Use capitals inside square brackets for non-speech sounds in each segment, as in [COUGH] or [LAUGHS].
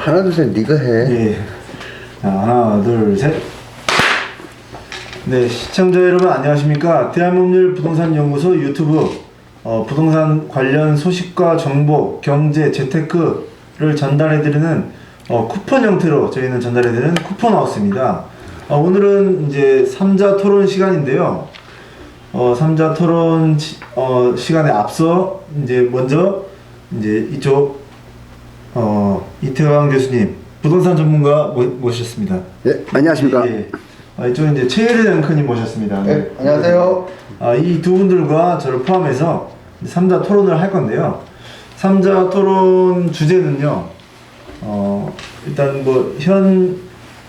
하나 둘 셋 네가 해. 예. 자, 하나, 둘, 셋. 네, 시청자 여러분 안녕하십니까? 대한법률 부동산 연구소 유튜브 어, 부동산 관련 소식과 정보, 경제, 재테크를 전달해 드리는 어, 쿠폰 형태로 저희는 전달해 드리는 쿠폰 하우스입니다. 어, 오늘은 이제 3자 토론 시간인데요. 어, 3자 토론 시, 어, 시간에 앞서 이제 먼저 이제 이쪽 어, 이태광 교수님 부동산 전문가 모, 모셨습니다. 예 안녕하십니까. 예, 예. 아, 이쪽 이제 최혜리 앵커님 모셨습니다. 네, 안녕하세요. 아, 이 두 분들과 저를 포함해서 3자 토론을 할 건데요. 3자 토론 주제는요. 어, 일단 뭐 현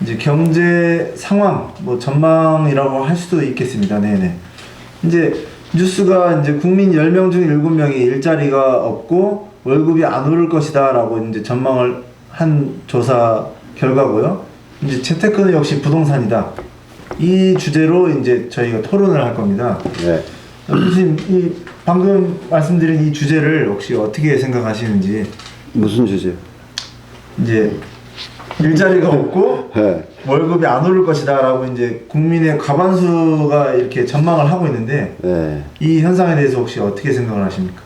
이제 경제 상황 뭐 전망이라고 할 수도 있겠습니다. 네네. 이제 뉴스가 이제 국민 10명 중 7명이 일자리가 없고 월급이 안 오를 것이다 라고 이제 전망을 한 조사 결과고요. 이제 재테크는 역시 부동산이다. 이 주제로 이제 저희가 토론을 할 겁니다. 네. 교수님, 이 방금 말씀드린 이 주제를 혹시 어떻게 생각하시는지 무슨 주제? 이제 일자리가 없고 네. 월급이 안 오를 것이다라고 이제 국민의 과반수가 이렇게 전망을 하고 있는데 네. 이 현상에 대해서 혹시 어떻게 생각을 하십니까?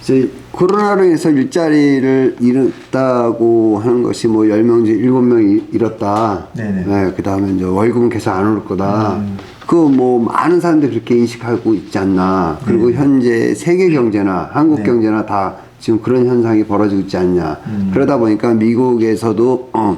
이제 코로나로 인해서 일자리를 잃었다고 하는 것이 뭐 10명 중 7명이 잃었다. 네네. 네, 그 다음에 이제 월급은 계속 안 오를 거다. 음. 그 뭐 많은 사람들이 그렇게 인식하고 있지 않나. 그리고 현재 세계 경제나 한국 네. 경제나 다 지금 그런 현상이 벌어지고 있지 않냐. 음. 그러다 보니까 미국에서도 어,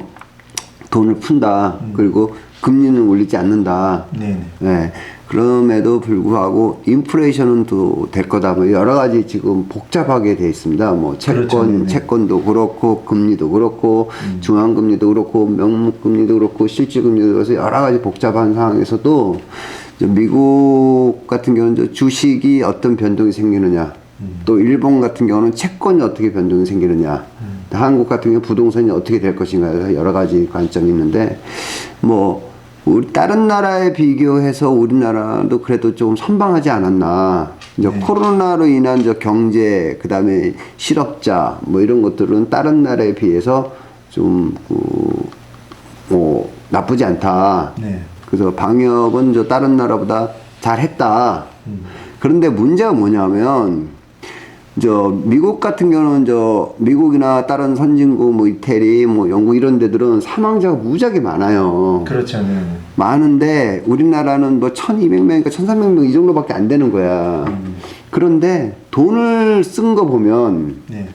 돈을 푼다. 그리고 금리는 올리지 않는다. 네네. 네. 그럼에도 불구하고 인플레이션은 또 될 거다. 뭐 여러 가지 지금 복잡하게 돼 있습니다. 뭐 채권, 그렇죠. 채권도 그렇고 금리도 그렇고 음. 중앙금리도 그렇고 명목금리도 그렇고 실질금리도 그래서 여러 가지 복잡한 상황에서도 미국 같은 경우는 주식이 어떤 변동이 생기느냐. 음. 또 일본 같은 경우는 채권이 어떻게 변동이 생기느냐. 음. 한국 같은 경우 부동산이 어떻게 될 것인가 여러 가지 관점이 있는데 뭐 우리 다른 나라에 비교해서 우리나라도 그래도 좀 선방하지 않았나. 이제 네. 코로나로 인한 저 경제, 그 다음에 실업자, 뭐 이런 것들은 다른 나라에 비해서 좀, 그, 뭐, 나쁘지 않다. 네. 그래서 방역은 저 다른 나라보다 잘 했다. 그런데 문제가 뭐냐면, 저 미국 같은 경우는 저 미국이나 다른 선진국 뭐 이태리 뭐 영국 이런 데들은 사망자가 무지하게 많아요. 그렇죠. 네. 많은데 우리나라는 뭐 1200명이니까 1300명 이 정도밖에 안 되는 거야. 그런데 돈을 쓴 거 보면 네.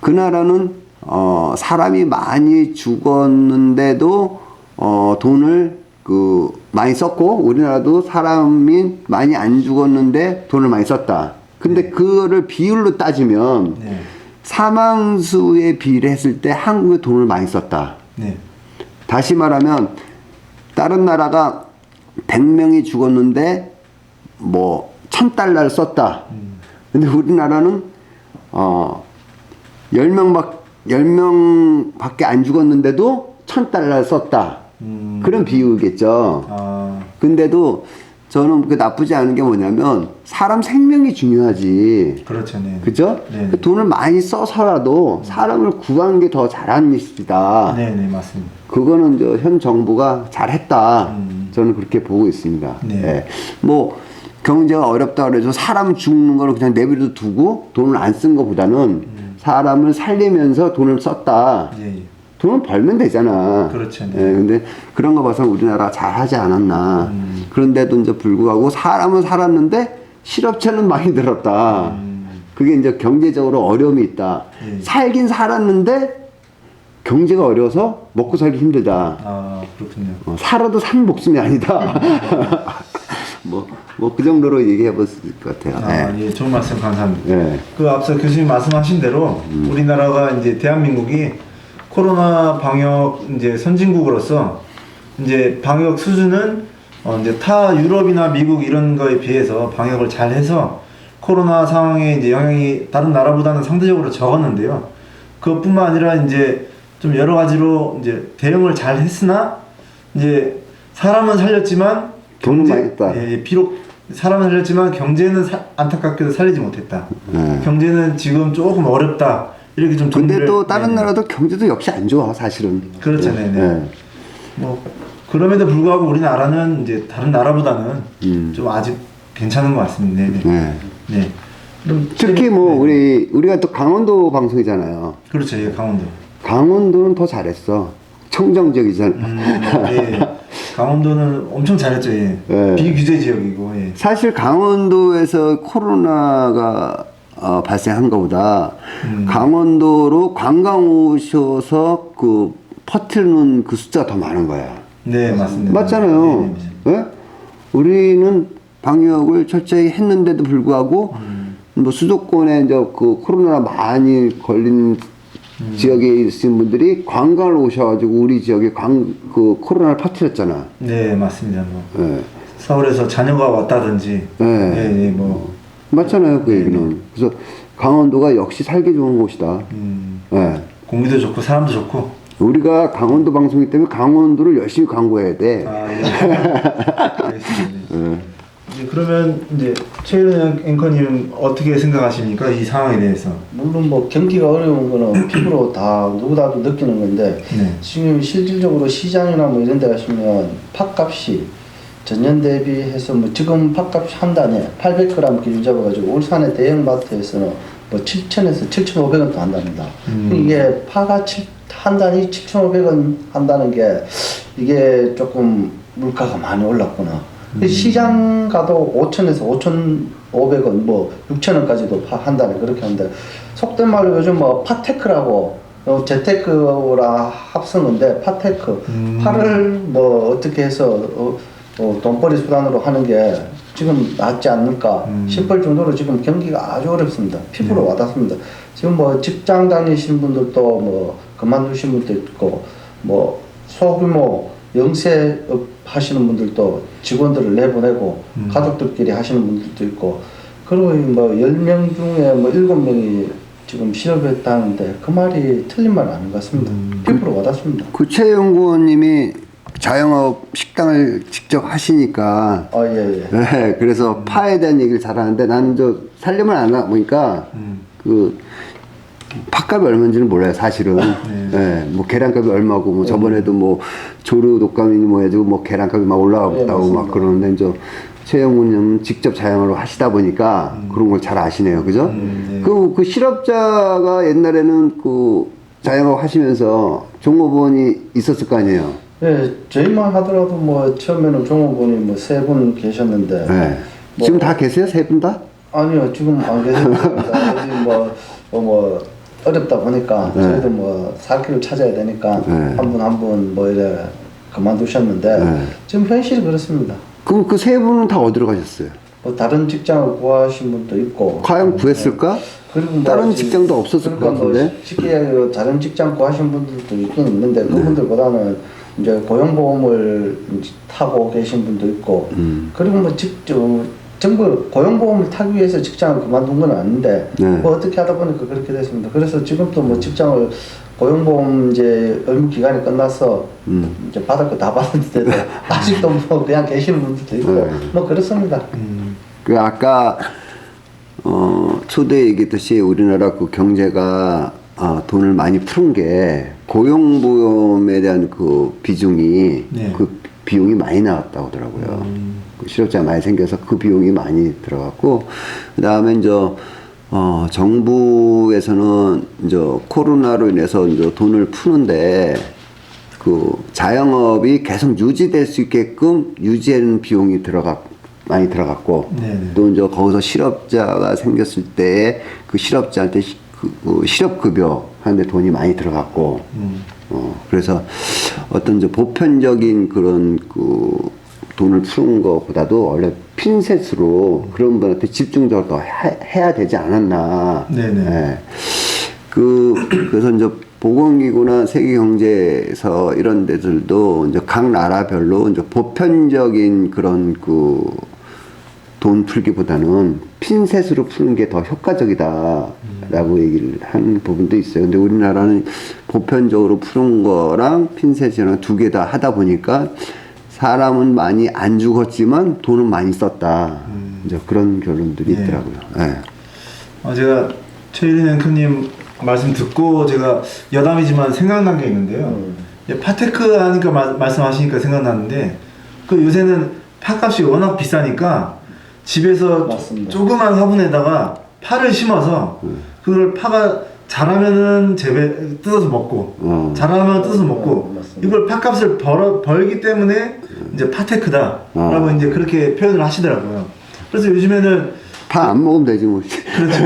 그 나라는 어 사람이 많이 죽었는데도 어 돈을 그 많이 썼고 우리나라도 사람이 많이 안 죽었는데 돈을 많이 썼다. 근데 그거를 비율로 따지면 네. 사망 수에 비례 했을 때 한국에 돈을 많이 썼다. 네. 다시 말하면 다른 나라가 100명이 죽었는데 뭐 1000달러를 썼다. 근데 우리나라는 어 10명 밖 10명 밖에 안 죽었는데도 1000달러를 썼다. 음. 그런 비유겠죠. 아, 근데도 저는 그 나쁘지 않은 게 뭐냐면 사람 생명이 중요하지. 그렇죠. 네. 그죠? 네. 그 돈을 많이 써서라도 사람을 구하는 게 더 잘하는 일이다. 네, 네, 맞습니다. 그거는 저 현 정부가 잘했다. 음. 저는 그렇게 보고 있습니다. 네. 예. 뭐 경제가 어렵다 그래서 사람 죽는 거를 그냥 내버려 두고 돈을 안 쓴 것보다는 사람을 살리면서 돈을 썼다. 예, 예. 돈을 벌면 되잖아. 그렇죠. 예, 네. 근데 그런 거 봐서 우리나라 잘 하지 않았나. 음. 그런데도 이제 불구하고 사람은 살았는데 실업자는 많이 늘었다. 음. 그게 이제 경제적으로 어려움이 있다. 예. 살긴 살았는데 경제가 어려워서 먹고 살기 힘들다. 아, 그렇군요. 어, 살아도 산 목숨이 아니다. [LAUGHS] 뭐, 뭐, 그 정도로 얘기해 있을 것 같아요. 아, 네. 예, 좋은 말씀 감사합니다. 네. 그 앞서 교수님 말씀하신 대로 우리나라가 이제 대한민국이 코로나 방역 이제 선진국으로서 이제 방역 수준은 어 이제 타 유럽이나 미국 이런 거에 비해서 방역을 잘 해서 코로나 상황에 이제 영향이 다른 나라보다는 상대적으로 적었는데요. 그것뿐만 아니라 이제 좀 여러 가지로 이제 대응을 잘 했으나 이제 사람은 살렸지만 돈은 많이 했다. 예, 예, 비록 사람은 살렸지만 경제는 사- 안타깝게도 살리지 못했다. 네. 경제는 지금 조금 어렵다 이렇게 좀 근데 또 다른 네. 나라도 경제도 역시 안 좋아 사실은. 그렇죠, 네, 네. 예. 뭐 그럼에도 불구하고 우리나라는 이제 다른 나라보다는 음. 좀 아직 괜찮은 것 같습니다. 네, 네. 네. 특히 뭐 네. 우리 우리가 또 강원도 방송이잖아요. 그렇죠, 예, 강원도. 강원도는 더 잘했어. 청정적이잖아. 음, 예. 강원도는 엄청 잘했죠, 예. 예. 비규제 지역이고, 예. 사실 강원도에서 코로나가 어, 발생한 것보다 음. 강원도로 관광 오셔서 그 퍼트리는 그 숫자가 더 많은 거야. 네, 맞습니다. 맞잖아요. 네, 네, 네. 예? 우리는 방역을 철저히 했는데도 불구하고 음. 뭐 수도권에 이제 그 코로나 많이 걸린 음. 지역에 있으신 분들이 관광을 오셔가지고 우리 지역에 관, 그 코로나를 퍼뜨렸잖아. 네, 맞습니다. 뭐 예. 서울에서 자녀가 왔다든지, 네. 예, 예, 뭐, 맞잖아요, 그 얘기는. 그래서 강원도가 역시 살기 좋은 곳이다. 음, 예. 공기도 좋고 사람도 좋고. 우리가 강원도 방송이기 때문에 강원도를 열심히 광고해야 돼. 아, 예. [LAUGHS] 알겠습니다. 네. 이제 그러면 이제 최일은 앵커님 어떻게 생각하십니까 이 상황에 대해서? 물론 뭐 경기가 어려운 거는 [CLEARS THROAT] 피부로 다 누구나도 느끼는 건데 네. 지금 실질적으로 시장이나 뭐 이런 데 가시면 팥값이 전년 대비해서 뭐 지금 팥값 한 단에 800g 기준 잡아가지고 울산의 대형 마트에서는 뭐 7,000에서 7,500원도 한답니다. 음. 이게 파가 칠- 한 단위 7,500원 한다는 게 이게 조금 물가가 많이 올랐구나. 음. 시장 가도 5천에서 5,500원, 뭐 6,000원까지도 파한 단에 그렇게 하는데 속된 말로 요즘 뭐 파테크라고 어, 재테크랑 합성인데 파테크 음. 파를 뭐 어떻게 해서 어, 어, 돈벌이 수단으로 하는 게 지금 낫지 않을까 음. 싶을 정도로 지금 경기가 아주 어렵습니다. 피부로 와닿습니다. 지금 뭐 직장 다니신 분들도 뭐 그만두신 분도 있고 뭐 소규모 영세업 하시는 분들도 직원들을 내보내고 음. 가족들끼리 하시는 분들도 있고 그리고 뭐 10명 중에 뭐 7명이 지금 실업했다는데 그 말이 틀린 말 아닌 것 같습니다. 음. 피부로 와닿습니다. 구체연구원님이 자영업 식당을 직접 하시니까 아, 예, 예. 네, 그래서 파에 대한 얘기를 잘하는데 나는 저 살림을 안 하다 보니까 음. 그 팥값이 얼마인지는 몰라요 사실은 네. 네, 뭐 계란값이 얼마고 뭐 저번에도 뭐 조류 독감이니 뭐 해가지고 뭐 계란값이 막 네, 올라갔다고 막 맞습니다. 그러는데 이제 최영훈님은 직접 자영업을 하시다 보니까 그런 걸 잘 아시네요 그죠? 음, 네. 그, 그 실업자가 옛날에는 그 자영업 하시면서 종업원이 있었을 거 아니에요 예, 저희만 하더라도 뭐 처음에는 종업원이 뭐 세 분 계셨는데 네. 뭐- 지금 다 계세요 세 분 다? 아니요 지금 안 계십니다. 뭐, 뭐, 뭐 어렵다 보니까 네. 저희도 뭐살 길을 찾아야 되니까 네. 한분 한 분 뭐 이래 그만두셨는데 네. 지금 현실이 그렇습니다. 그럼 그 세 분은 다 어디로 가셨어요? 뭐 다른 직장을 구하신 분도 있고 과연 구했을까? 그리고 뭐 다른 지- 직장도 없었을 것 그러니까 뭐 같은데? 쉽게 그 다른 직장 구하신 분들도 있긴 있는데 네. 그분들보다는 이제 고용보험을 이제 타고 계신 분도 있고 음. 그리고 뭐 직접 전부 고용보험을 타기 위해서 직장을 그만둔 건 아닌데 네. 뭐 어떻게 하다 보니까 그렇게 됐습니다. 그래서 지금도 뭐 직장을 고용보험 이제 의무 기간이 끝나서 음. 이제 받을 거 다 받았는데도 [LAUGHS] 아직도 뭐 그냥 계시는 분들도 있고 네. 뭐 그렇습니다. 음. 그 아까 어 초대 얘기했듯이 우리나라 그 경제가 아, 돈을 많이 푸는 게 고용보험에 대한 그 비중이 네. 그 비용이 많이 나왔다고 하더라고요. 음. 그 실업자가 많이 생겨서 그 비용이 많이 들어갔고 그 다음에 이제 어 정부에서는 이제 코로나로 인해서 이제 돈을 푸는데 그 자영업이 계속 유지될 수 있게끔 유지하는 비용이 들어가 많이 들어갔고 네네. 또 이제 거기서 실업자가 생겼을 때 그 실업자한테 시- 그, 그 실업급여 하는데 돈이 많이 들어갔고 음. 어 그래서 어떤 이제 보편적인 그런 그 돈을 푸는 것보다도 원래 핀셋으로 그런 분한테 집중적으로 더 해, 해야 되지 않았나 네네. 예. 그 그래서 이제 보건기구나 세계경제에서 이런 데들도 이제 각 나라별로 이제 보편적인 그런 그 돈 풀기보다는 핀셋으로 푸는 게 더 효과적이다 라고 얘기를 하는 부분도 있어요. 근데 우리나라는 보편적으로 푸는 거랑 핀셋이랑 두 개 다 하다 보니까 사람은 많이 안 죽었지만 돈은 많이 썼다. 이제 그런 결론들이 네. 있더라고요. 예. 어, 제가 최일인 앵커님 말씀 듣고 제가 여담이지만 생각난 게 있는데요. 음. 예, 파테크 하니까 마- 말씀하시니까 생각나는데 그 요새는 팥값이 워낙 비싸니까 집에서. 조그만 화분에다가 파를 심어서 그걸 파가 자라면은 재배 뜯어서 먹고 어. 자라면 뜯어서 먹고 어, 맞습니다. 이걸 팥값을 벌어, 벌기 때문에 이제 파테크다라고 어. 이제 그렇게 표현을 하시더라고요. 그래서 요즘에는 파 안 먹으면 되지 뭐. 그렇죠.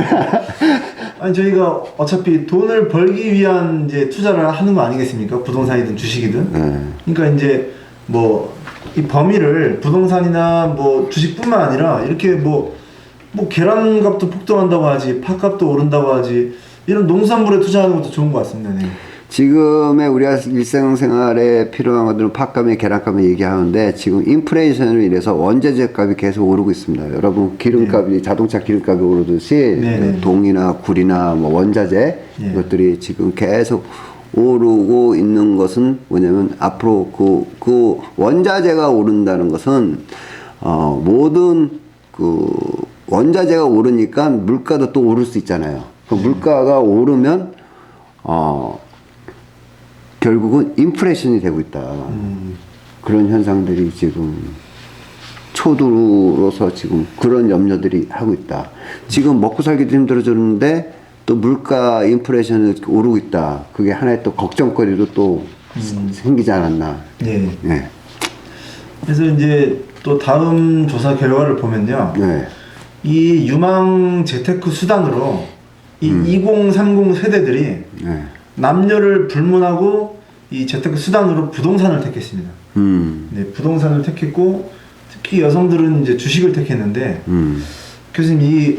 [LAUGHS] 아니 저희가 어차피 돈을 벌기 위한 이제 투자를 하는 거 아니겠습니까? 부동산이든 주식이든. 네. 그러니까 이제 뭐 이 범위를 부동산이나 뭐 주식뿐만 아니라 이렇게 뭐 뭐 계란값도 폭등한다고 하지, 팥값도 오른다고 하지 이런 농산물에 투자하는 것도 좋은 것 같습니다. 네. 지금의 우리가 일상생활에 필요한 것들은 팥값이 계란값을 얘기하는데 지금 인플레이션으로 인해서 원자재 값이 계속 오르고 있습니다. 여러분 기름값이 자동차 기름값이 오르듯이 네, 네. 동이나 굴이나 뭐 원자재 네. 이것들이 지금 계속 오르고 있는 것은 뭐냐면 앞으로 그, 그 원자재가 오른다는 것은 어, 모든 그 원자재가 오르니까 물가도 또 오를 수 있잖아요. 그 물가가 오르면 어, 결국은 인플레이션이 되고 있다. 음, 그런 현상들이 지금 초두로서 지금 그런 염려들이 하고 있다. 지금 먹고 살기도 힘들어졌는데 또 물가 인플레이션이 오르고 있다. 그게 하나의 또 걱정거리로 또 생기지 않았나. 네. 네. 그래서 이제 또 다음 조사 결과를 보면요. 네. 이 유망 재테크 수단으로 이 2030 세대들이 네. 남녀를 불문하고 이 재테크 수단으로 부동산을 택했습니다. 음. 네, 부동산을 택했고 특히 여성들은 이제 주식을 택했는데 음. 교수님 이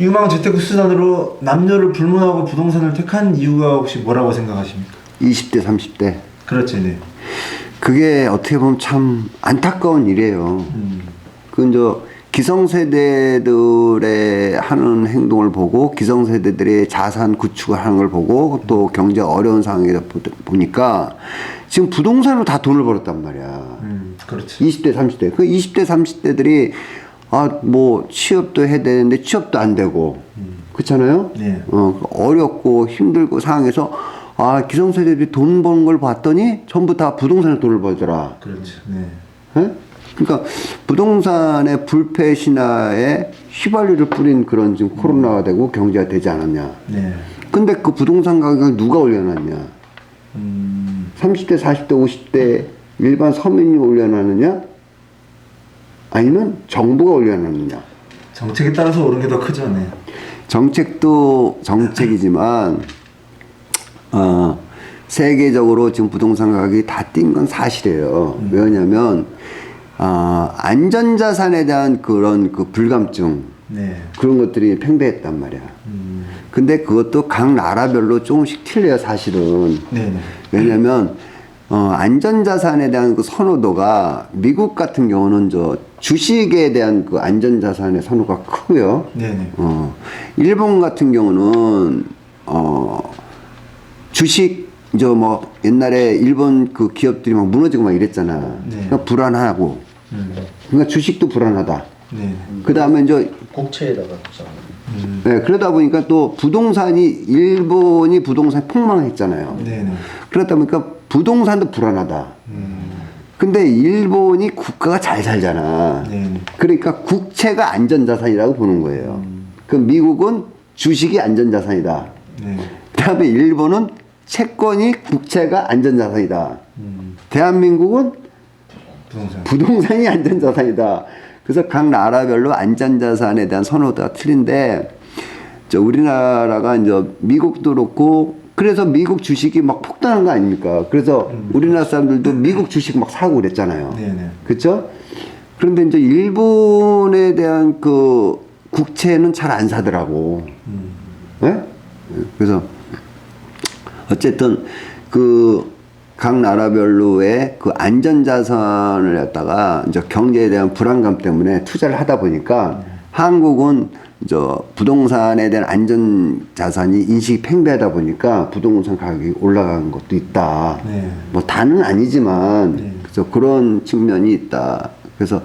유망 재테크 수단으로 남녀를 불문하고 부동산을 택한 이유가 혹시 뭐라고 생각하십니까? 20대, 30대. 그렇죠, 네. 그게 어떻게 보면 참 안타까운 일이에요. 음, 그 이제 기성세대들의 하는 행동을 보고 기성세대들의 자산 구축을 하는 걸 보고 또 경제 어려운 상황이다 보- 보니까 지금 부동산으로 다 돈을 벌었단 말이야. 음, 그렇죠. 20대, 30대. 그 20대, 30대들이 아, 뭐 취업도 해야 되는데 취업도 안 되고. 그렇잖아요? 네. 어, 어렵고 힘들고 상황에서 아, 기성세대들이 돈 버는 걸 봤더니 전부 다 부동산에 돈을 벌더라. 그렇죠, 네. 예? 그러니까 부동산의 불패 신화에 휘발유를 뿌린 그런 지금 코로나가 되고 경제가 되지 않았냐. 네. 근데 그 부동산 가격을 누가 올려놨냐? 음, 30대, 40대, 50대 일반 서민이 올려놨느냐? 아니면 정부가 올려놨느냐? 정책에 따라서 오른 게 더 크죠, 네. 정책도 정책이지만 어, 세계적으로 지금 부동산 가격이 다 뛴 건 사실이에요. 왜냐하면 아, 안전자산에 대한 그런 그 불감증 네. 그런 것들이 팽배했단 말이야. 음, 근데 그것도 각 나라별로 조금씩 틀려요, 사실은. 네, 네. 왜냐면 어, 안전자산에 대한 그 선호도가 미국 같은 경우는 저 주식에 대한 그 안전자산의 선호가 크고요. 네, 네. 어, 일본 같은 경우는 어, 주식 저 뭐 옛날에 일본 그 기업들이 막 무너지고 막 이랬잖아. 네. 그러니까 불안하고. 음, 그러니까 주식도 불안하다. 네. 그 다음에 이제 국채에다가 투자. 음, 네, 그러다 보니까 또 부동산이 일본이 부동산 폭망했잖아요. 네, 네. 그러다 보니까 부동산도 불안하다. 음, 근데 일본이 국가가 잘 살잖아. 네, 네. 그러니까 국채가 안전자산이라고 보는 거예요. 그 미국은 주식이 안전자산이다. 네. 그다음에 일본은 채권이 국채가 안전자산이다. 음, 대한민국은 부동산. 부동산이 안전자산이다. 그래서 각 나라별로 안전자산에 대한 선호도가 틀린데, 저 우리나라가 이제 미국도 그렇고, 그래서 미국 주식이 막 폭등한 거 아닙니까? 그래서 우리나라 사람들도 미국 주식 막 사고 그랬잖아요. 네, 네. 그렇죠? 그런데 이제 일본에 대한 그 국채는 잘 안 사더라고. 음, 예? 그래서 어쨌든 그 각 나라별로의 그 안전자산을 갖다가 이제 경제에 대한 불안감 때문에 투자를 하다 보니까 한국은 저 부동산에 대한 안전 자산이 인식이 팽배하다 보니까 부동산 가격이 올라간 것도 있다. 네. 뭐 다는 아니지만 네. 그래서 그런 측면이 있다. 그래서